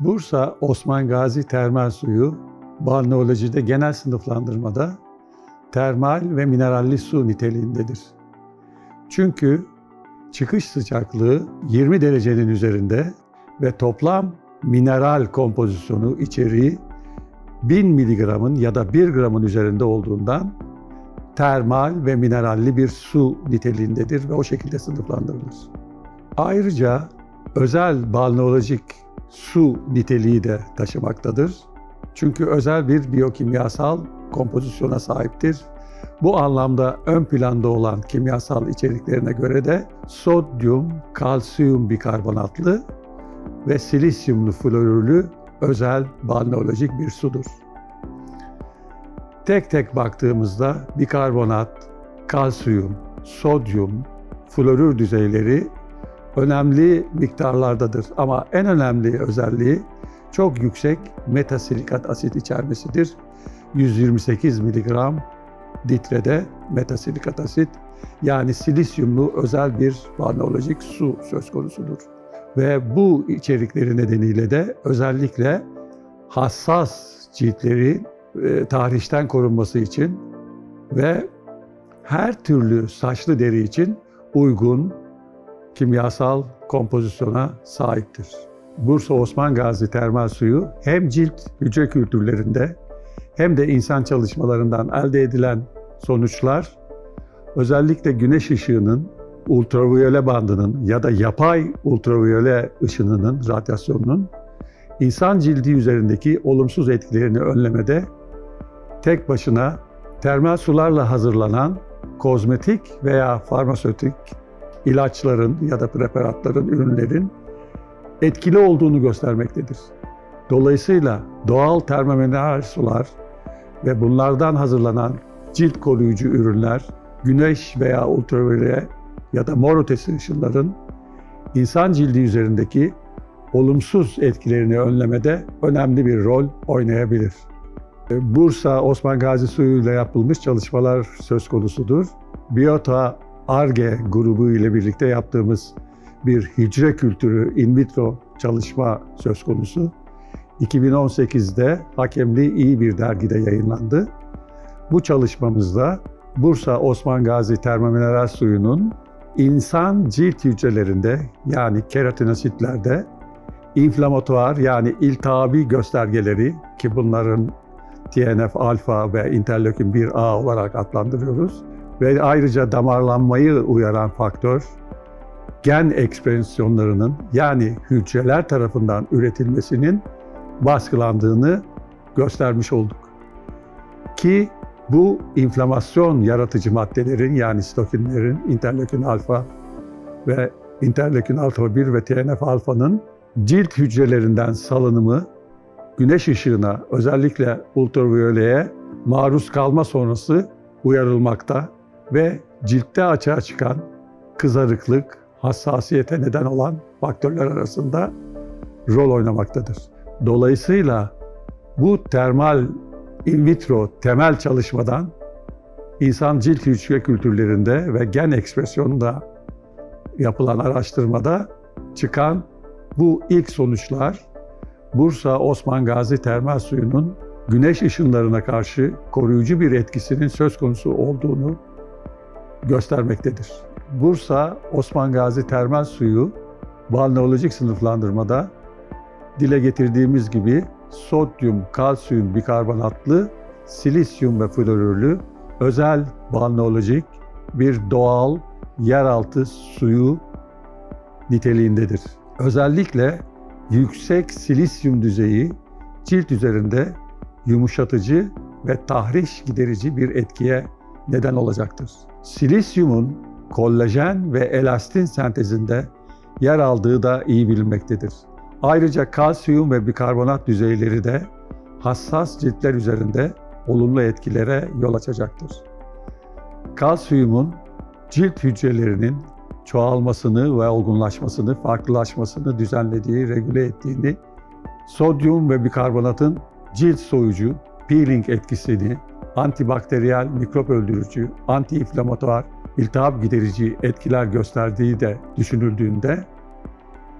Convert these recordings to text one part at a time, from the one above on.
Bursa Osman Gazi termal suyu balneolojide genel sınıflandırmada termal ve mineralli su niteliğindedir. Çünkü çıkış sıcaklığı 20 derecenin üzerinde ve toplam mineral kompozisyonu içeriği 1000 miligramın ya da 1 gramın üzerinde olduğundan termal ve mineralli bir su niteliğindedir ve o şekilde sınıflandırılır. Ayrıca özel balneolojik su niteliği de taşımaktadır. Çünkü özel bir biyokimyasal kompozisyona sahiptir. Bu anlamda ön planda olan kimyasal içeriklerine göre de sodyum, kalsiyum bikarbonatlı ve silisyumlu florürlü özel balneolojik bir sudur. Tek tek baktığımızda bikarbonat, kalsiyum, sodyum, florür düzeyleri önemli miktarlardadır. Ama en önemli özelliği çok yüksek metasilikat asit içermesidir. 128 mg litrede metasilikat asit yani silisyumlu özel bir balneolojik su söz konusudur. Ve bu içerikleri nedeniyle de özellikle hassas ciltleri e, tahrişten korunması için ve her türlü saçlı deri için uygun kimyasal kompozisyona sahiptir. Bursa Osman Gazi termal suyu hem cilt hücre kültürlerinde hem de insan çalışmalarından elde edilen sonuçlar özellikle güneş ışığının ultraviyole bandının ya da yapay ultraviyole ışınının, radyasyonunun insan cildi üzerindeki olumsuz etkilerini önlemede tek başına termal sularla hazırlanan kozmetik veya farmasötik ilaçların ya da preparatların, ürünlerin etkili olduğunu göstermektedir. Dolayısıyla doğal termomineral sular ve bunlardan hazırlanan cilt koruyucu ürünler, güneş veya ultraviyole ya da mor ötesi ışınların insan cildi üzerindeki olumsuz etkilerini önlemede önemli bir rol oynayabilir. Bursa Osman Gazi suyuyla yapılmış çalışmalar söz konusudur. Biota ARGE grubu ile birlikte yaptığımız bir hücre kültürü in vitro çalışma söz konusu. 2018'de hakemli iyi bir dergide yayınlandı. Bu çalışmamızda Bursa Osman Gazi termomineral suyunun insan cilt hücrelerinde yani keratinositlerde inflamatuar yani iltihabi göstergeleri ki bunların TNF alfa ve interleukin 1A olarak adlandırıyoruz ve ayrıca damarlanmayı uyaran faktör gen ekspresyonlarının yani hücreler tarafından üretilmesinin baskılandığını göstermiş olduk. Ki bu inflamasyon yaratıcı maddelerin yani stokinlerin interleukin alfa ve interleukin alfa 1 ve TNF alfanın cilt hücrelerinden salınımı güneş ışığına özellikle ultraviyoleye maruz kalma sonrası uyarılmakta ve ciltte açığa çıkan kızarıklık, hassasiyete neden olan faktörler arasında rol oynamaktadır. Dolayısıyla bu termal in vitro temel çalışmadan insan cilt hücre kültürlerinde ve gen ekspresyonunda yapılan araştırmada çıkan bu ilk sonuçlar Bursa Osman Gazi termal suyunun güneş ışınlarına karşı koruyucu bir etkisinin söz konusu olduğunu göstermektedir. Bursa Osman Gazi termal suyu balneolojik sınıflandırmada dile getirdiğimiz gibi sodyum, kalsiyum bikarbonatlı, silisyum ve florürlü özel balneolojik bir doğal yeraltı suyu niteliğindedir. Özellikle yüksek silisyum düzeyi cilt üzerinde yumuşatıcı ve tahriş giderici bir etkiye neden olacaktır. Silisyumun kollajen ve elastin sentezinde yer aldığı da iyi bilinmektedir. Ayrıca kalsiyum ve bikarbonat düzeyleri de hassas ciltler üzerinde olumlu etkilere yol açacaktır. Kalsiyumun cilt hücrelerinin çoğalmasını ve olgunlaşmasını, farklılaşmasını düzenlediği, regüle ettiğini, sodyum ve bikarbonatın cilt soyucu, peeling etkisini, antibakteriyel, mikrop öldürücü, antiinflamatuar, iltihap giderici etkiler gösterdiği de düşünüldüğünde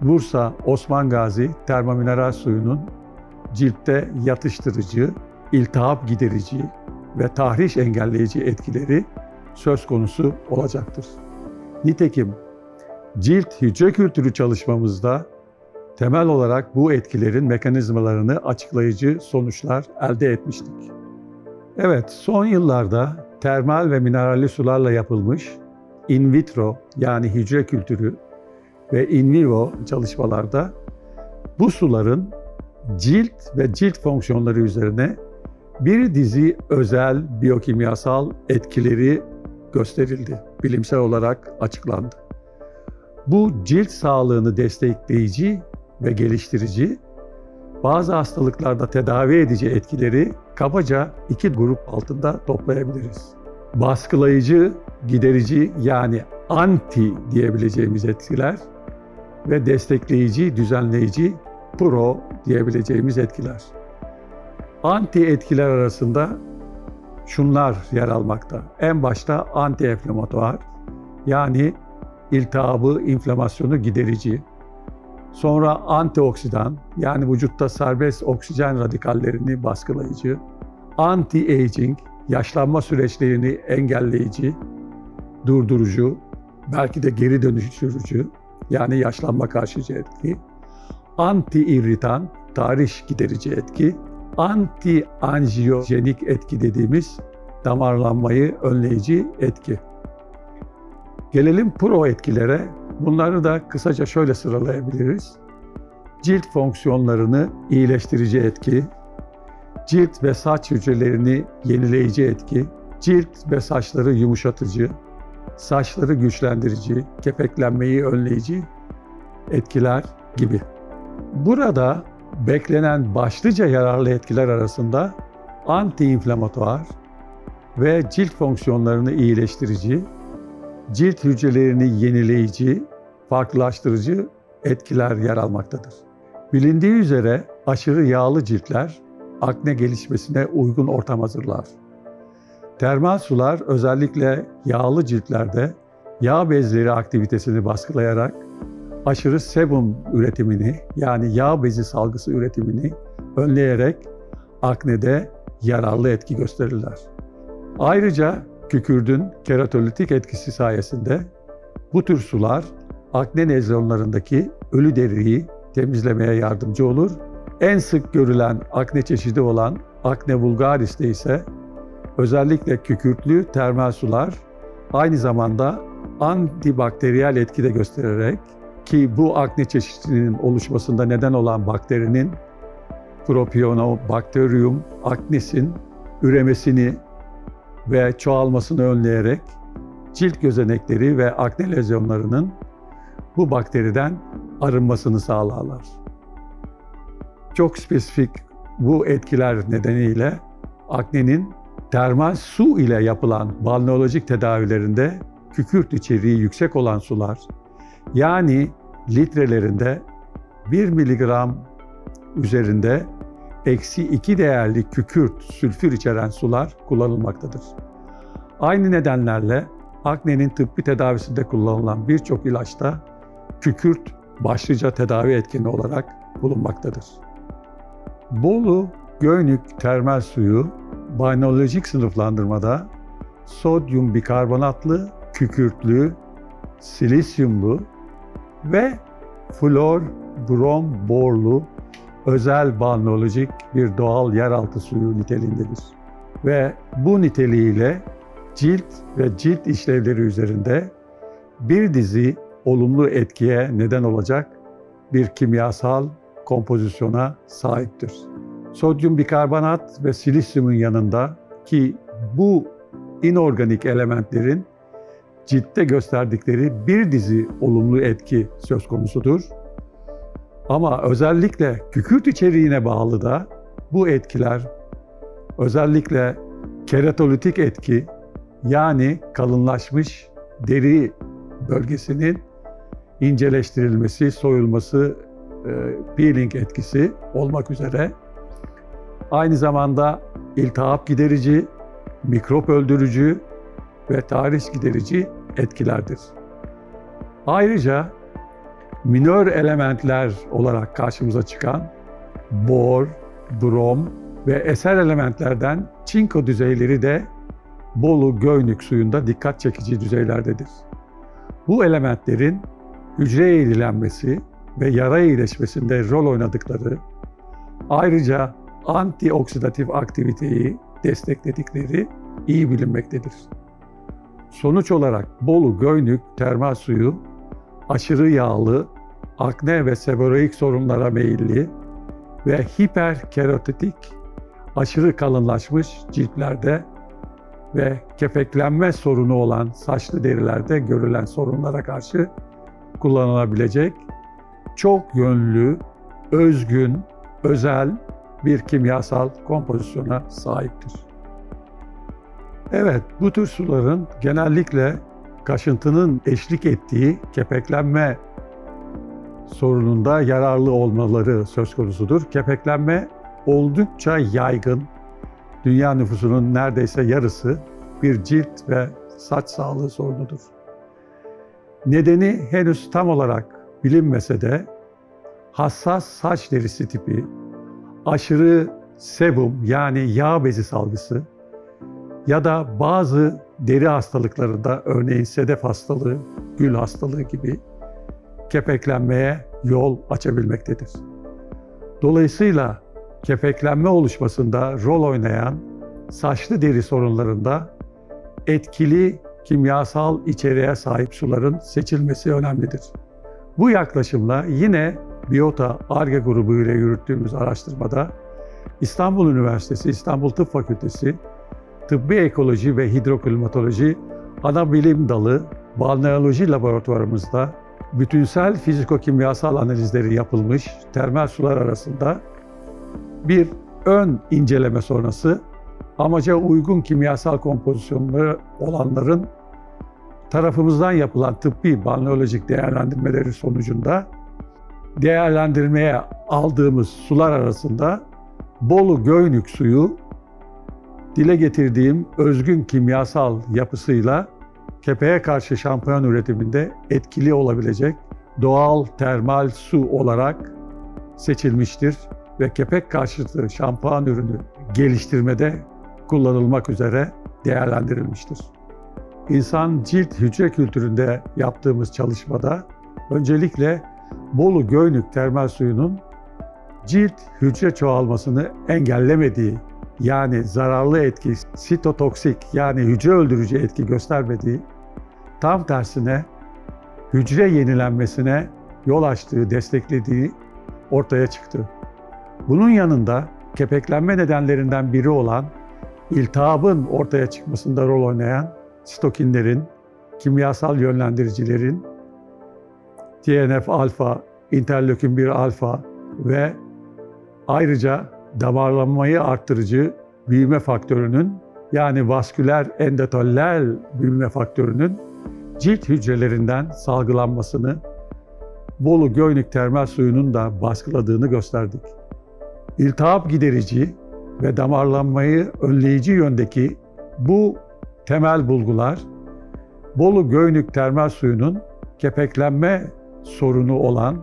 Bursa Osman Gazi termomineral suyunun ciltte yatıştırıcı, iltihap giderici ve tahriş engelleyici etkileri söz konusu olacaktır. Nitekim cilt hücre kültürü çalışmamızda temel olarak bu etkilerin mekanizmalarını açıklayıcı sonuçlar elde etmiştik. Evet, son yıllarda termal ve mineralli sularla yapılmış in vitro yani hücre kültürü ve in vivo çalışmalarda bu suların cilt ve cilt fonksiyonları üzerine bir dizi özel biyokimyasal etkileri gösterildi. Bilimsel olarak açıklandı. Bu cilt sağlığını destekleyici ve geliştirici, bazı hastalıklarda tedavi edici etkileri kabaca iki grup altında toplayabiliriz. Baskılayıcı, giderici yani anti diyebileceğimiz etkiler ve destekleyici, düzenleyici, pro diyebileceğimiz etkiler. Anti etkiler arasında şunlar yer almakta. En başta anti-enflamatuar yani iltihabı, inflamasyonu giderici. Sonra antioksidan yani vücutta serbest oksijen radikallerini baskılayıcı. Anti-aging yaşlanma süreçlerini engelleyici, durdurucu, belki de geri dönüştürücü yani yaşlanma karşıcı etki. Anti-irritan, tahriş giderici etki. Anti-anjiyojenik etki dediğimiz damarlanmayı önleyici etki. Gelelim pro etkilere. Bunları da kısaca şöyle sıralayabiliriz. Cilt fonksiyonlarını iyileştirici etki, cilt ve saç hücrelerini yenileyici etki, cilt ve saçları yumuşatıcı, saçları güçlendirici, kepeklenmeyi önleyici etkiler gibi. Burada beklenen başlıca yararlı etkiler arasında antiinflamatuar ve cilt fonksiyonlarını iyileştirici, cilt hücrelerini yenileyici, farklılaştırıcı etkiler yer almaktadır. Bilindiği üzere aşırı yağlı ciltler akne gelişmesine uygun ortam hazırlar. Termal sular özellikle yağlı ciltlerde yağ bezleri aktivitesini baskılayarak aşırı sebum üretimini yani yağ bezi salgısı üretimini önleyerek aknede yararlı etki gösterirler. Ayrıca kükürdün keratolitik etkisi sayesinde bu tür sular akne lezyonlarındaki ölü deriyi temizlemeye yardımcı olur. En sık görülen akne çeşidi olan akne vulgaris'te ise özellikle kükürtlü termal sular aynı zamanda antibakteriyel etki de göstererek ki bu akne çeşidinin oluşmasında neden olan bakterinin Propionobacterium acnesin üremesini ve çoğalmasını önleyerek cilt gözenekleri ve akne lezyonlarının bu bakteriden arınmasını sağlarlar. Çok spesifik bu etkiler nedeniyle aknenin termal su ile yapılan balneolojik tedavilerinde kükürt içeriği yüksek olan sular yani litrelerinde 1 miligram üzerinde eksi 2 değerli kükürt, sülfür içeren sular kullanılmaktadır. Aynı nedenlerle aknenin tıbbi tedavisinde kullanılan birçok ilaçta kükürt başlıca tedavi etkeni olarak bulunmaktadır. Bolu Göynük termal suyu banyolojik sınıflandırmada sodyum bikarbonatlı, kükürtlü, silisyumlu ve flor brom borlu özel balneolojik bir doğal yeraltı suyu niteliğindedir. Ve bu niteliğiyle cilt ve cilt işlevleri üzerinde bir dizi olumlu etkiye neden olacak bir kimyasal kompozisyona sahiptir. Sodyum bikarbonat ve silisyumun yanında ki bu inorganik elementlerin ciltte gösterdikleri bir dizi olumlu etki söz konusudur. Ama özellikle kükürt içeriğine bağlı da bu etkiler özellikle keratolitik etki yani kalınlaşmış deri bölgesinin inceleştirilmesi, soyulması, e, peeling etkisi olmak üzere aynı zamanda iltihap giderici, mikrop öldürücü ve tahriş giderici etkilerdir. Ayrıca minör elementler olarak karşımıza çıkan bor, brom ve eser elementlerden çinko düzeyleri de Bolu Göynük suyunda dikkat çekici düzeylerdedir. Bu elementlerin hücre eğrilenmesi ve yara iyileşmesinde rol oynadıkları, ayrıca antioksidatif aktiviteyi destekledikleri iyi bilinmektedir. Sonuç olarak Bolu Göynük termal suyu aşırı yağlı, akne ve seboroik sorunlara meyilli ve hiperkeratotik, aşırı kalınlaşmış ciltlerde ve kepeklenme sorunu olan saçlı derilerde görülen sorunlara karşı kullanılabilecek çok yönlü, özgün, özel bir kimyasal kompozisyona sahiptir. Evet, bu tür suların genellikle kaşıntının eşlik ettiği kepeklenme sorununda yararlı olmaları söz konusudur. Kepeklenme oldukça yaygın. Dünya nüfusunun neredeyse yarısı bir cilt ve saç sağlığı sorunudur. Nedeni henüz tam olarak bilinmese de hassas saç derisi tipi, aşırı sebum yani yağ bezi salgısı ya da bazı deri hastalıklarında örneğin sedef hastalığı, gül hastalığı gibi kepeklenmeye yol açabilmektedir. Dolayısıyla kepeklenme oluşmasında rol oynayan saçlı deri sorunlarında etkili kimyasal içeriğe sahip suların seçilmesi önemlidir. Bu yaklaşımla yine Biota ARGE grubu ile yürüttüğümüz araştırmada İstanbul Üniversitesi İstanbul Tıp Fakültesi Tıbbi Ekoloji ve Hidroklimatoloji ana bilim dalı balneoloji laboratuvarımızda bütünsel fiziko-kimyasal analizleri yapılmış termal sular arasında bir ön inceleme sonrası amaca uygun kimyasal kompozisyonları olanların tarafımızdan yapılan tıbbi balneolojik değerlendirmeleri sonucunda değerlendirmeye aldığımız sular arasında Bolu Göynük suyu dile getirdiğim özgün kimyasal yapısıyla kepeğe karşı şampuan üretiminde etkili olabilecek doğal termal su olarak seçilmiştir ve kepek karşıtı şampuan ürünü geliştirmede kullanılmak üzere değerlendirilmiştir. İnsan cilt hücre kültüründe yaptığımız çalışmada öncelikle Bolu Göynük termal suyunun cilt hücre çoğalmasını engellemediği yani zararlı etki, sitotoksik yani hücre öldürücü etki göstermediği, tam tersine hücre yenilenmesine yol açtığı, desteklediği ortaya çıktı. Bunun yanında kepeklenme nedenlerinden biri olan iltihabın ortaya çıkmasında rol oynayan sitokinlerin, kimyasal yönlendiricilerin TNF alfa, interleukin 1 alfa ve ayrıca damarlanmayı arttırıcı büyüme faktörünün yani vasküler endotollel büyüme faktörünün cilt hücrelerinden salgılanmasını Bolu Göynük termal suyunun da baskıladığını gösterdik. İltihap giderici ve damarlanmayı önleyici yöndeki bu temel bulgular Bolu Göynük termal suyunun kepeklenme sorunu olan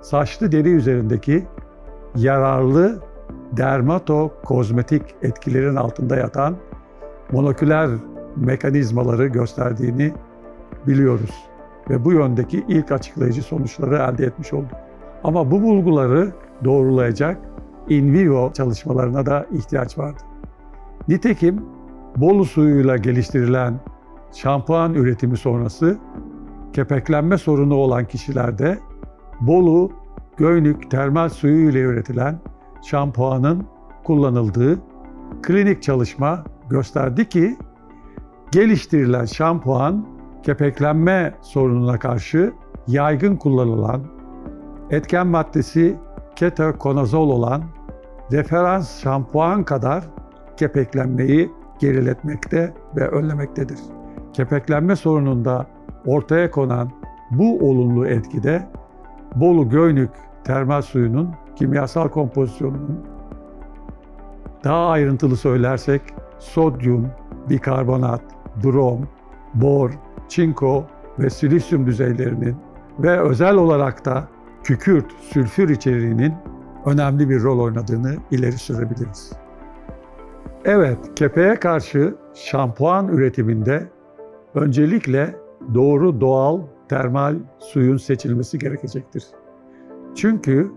saçlı deri üzerindeki yararlı dermatokozmetik etkilerin altında yatan moleküler mekanizmaları gösterdiğini biliyoruz. Ve bu yöndeki ilk açıklayıcı sonuçları elde etmiş olduk. Ama bu bulguları doğrulayacak in vivo çalışmalarına da ihtiyaç vardı. Nitekim Bolu suyuyla geliştirilen şampuan üretimi sonrası kepeklenme sorunu olan kişilerde Bolu Göynük termal suyu ile üretilen şampuanın kullanıldığı klinik çalışma gösterdi ki geliştirilen şampuan kepeklenme sorununa karşı yaygın kullanılan etken maddesi ketokonazol olan referans şampuan kadar kepeklenmeyi geriletmekte ve önlemektedir. Kepeklenme sorununda ortaya konan bu olumlu etkide Bolu Göynük termal suyunun kimyasal kompozisyonunun daha ayrıntılı söylersek sodyum, bikarbonat, brom, bor, çinko ve silisyum düzeylerinin ve özel olarak da kükürt, sülfür içeriğinin önemli bir rol oynadığını ileri sürebiliriz. Evet, kepeğe karşı şampuan üretiminde öncelikle doğru doğal termal suyun seçilmesi gerekecektir. Çünkü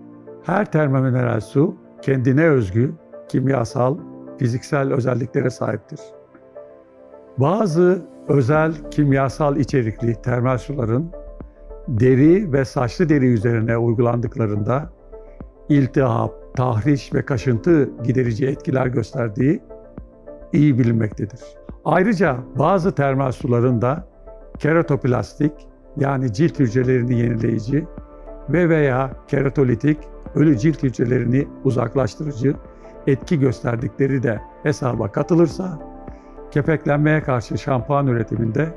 her termomineral su kendine özgü kimyasal, fiziksel özelliklere sahiptir. Bazı özel kimyasal içerikli termal suların deri ve saçlı deri üzerine uygulandıklarında iltihap, tahriş ve kaşıntı giderici etkiler gösterdiği iyi bilinmektedir. Ayrıca bazı termal suların da keratoplastik yani cilt hücrelerini yenileyici ve veya keratolitik ölü cilt hücrelerini uzaklaştırıcı etki gösterdikleri de hesaba katılırsa kepeklenmeye karşı şampuan üretiminde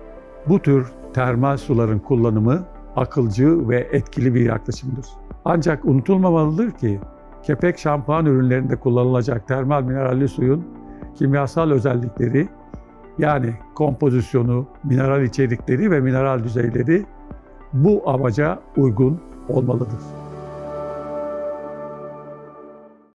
bu tür termal suların kullanımı akılcı ve etkili bir yaklaşımdır. Ancak unutulmamalıdır ki kepek şampuan ürünlerinde kullanılacak termal mineralli suyun kimyasal özellikleri yani kompozisyonu, mineral içerikleri ve mineral düzeyleri bu amaca uygun olmalıdır.